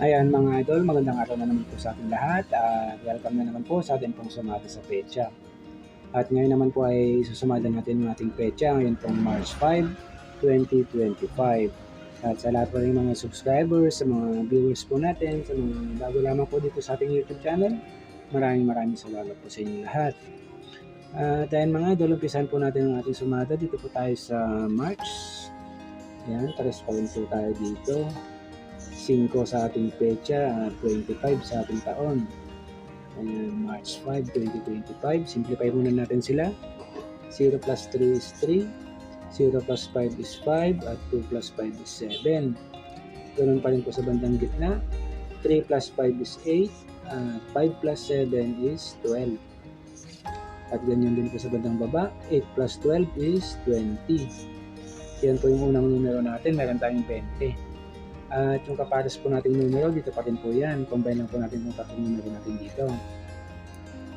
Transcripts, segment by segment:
Ayan mga idol, magandang araw na naman po sa ating lahat. at welcome na naman po sa ating pong sumada sa pecha. At ngayon naman po ay susumada natin ang ating pecha ngayon pong March 5, 2025. At sa lahat po ng mga subscribers, sa mga viewers po natin, sa mga bago lamang po dito sa ating YouTube channel, maraming maraming salamat po sa inyo lahat. At ayan mga idol, umpisan po natin ang ating sumada. Dito po tayo sa March. Ayan, taras pa rin po tayo dito. 5 sa ating pecha, at 25 sa ating taon. Ayan, March 5, 2025. Simplify muna natin sila. 0 plus 3 is 3. 0 plus 5 is 5. At 2 plus 5 is 7. Ganun pa rin po sa bandang gitna. 3 plus 5 is 8. At 5 plus 7 is 12. At ganyan din po sa bandang baba. 8 plus 12 is 20. Yan po yung unang numero natin. Meron tayong 20. At yung kapares po nating numero, dito pa rin po yan. Combine lang po natin yung tatlong numero natin dito.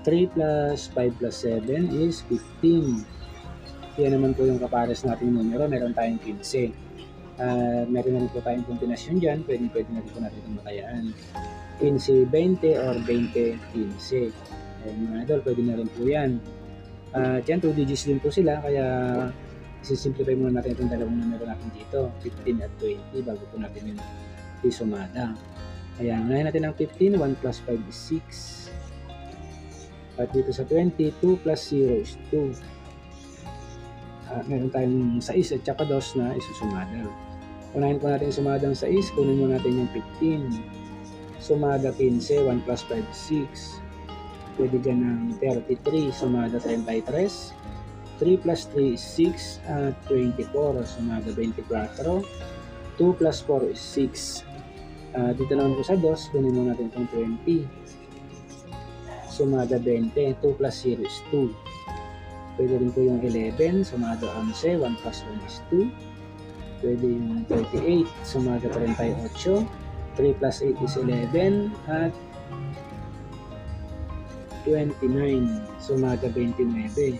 3 plus 5 plus 7 is 15. Yan naman po yung kapares nating numero. Meron tayong 15. At meron na rin po tayong kombinasyon dyan. Pwede, pwede na rin po natin itong matayaan. 15, 20 or 20, 15. Ayan mga idol, pwede na rin po yan. At yan, 2 digits din po sila. Kaya isisimplify muna natin itong dalawang numero natin dito, 15 at 20, bago po natin yung isumada. Kaya ngayon natin ang 15, 1 plus 5 is 6. At dito sa 20, 2 plus 0 is 2. At meron tayong 6 at saka 2 na isusumada. Unahin po natin sumada ang 6, kunin mo natin yung 15. Sumada 15, 1 plus 5 is 6. Pwede dyan ng 33, sumada 33. 3 plus 3 is 6 at 24. Sumada 24. 2 plus 4 is 6. Uh, dito naman po sa 2, kunin mo natin itong 20. Sumada 20. 2 plus 0 is 2. Pwede rin po yung 11. Sumada 11. 1 plus 1 is 2. Pwede yung 38. Sumada 38. 3 plus 8 is 11. At 29. Sumada 29.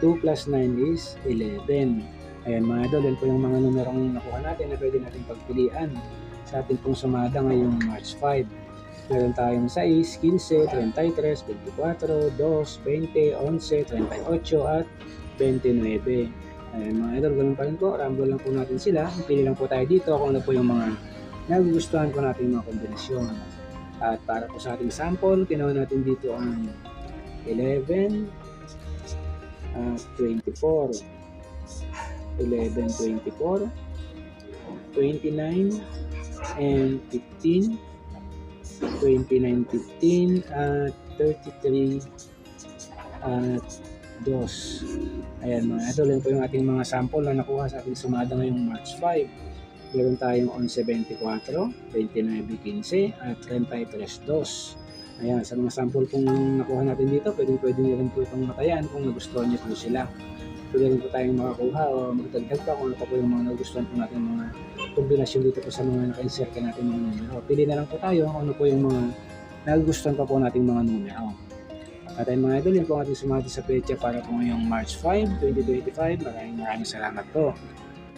2 plus 9 is 11. Ayan mga idol, yan po yung mga numerong nakuha natin na pwede natin pagpilian sa ating pong sumada ngayong March 5. Meron tayong 6, 15, 33, 24, 2, 20, 11, 38 at 29. Ayan mga idol, ganun pa rin po. Rumble lang po natin sila. Pili lang po tayo dito kung ano po yung mga nagugustuhan po natin mga kombinasyon. At para po sa ating sample, kinuha natin dito ang 11, uh, 24 11 24 29 and 15 29 15 at 33 at 2 ayan mga idol yan po yung ating mga sample na nakuha sa ating sumada ngayong March 5 meron tayong 11.24 29.15 at 33.2 Ayan, sa mga sample pong nakuha natin dito, pwedeng pwede nyo rin po itong matayan kung nagustuhan nyo po sila. Pwede rin po tayong makakuha o magdagdag pa kung ano pa po yung mga nagustuhan po natin mga kombinasyon dito po sa mga naka-insert natin mga numero. Pili na lang po tayo kung ano po yung mga nagustuhan pa po nating mga numero. At ayun mga idol, yun po ang ating sumati sa pecha para po ngayong March 5, 2025. Maraming maraming salamat po.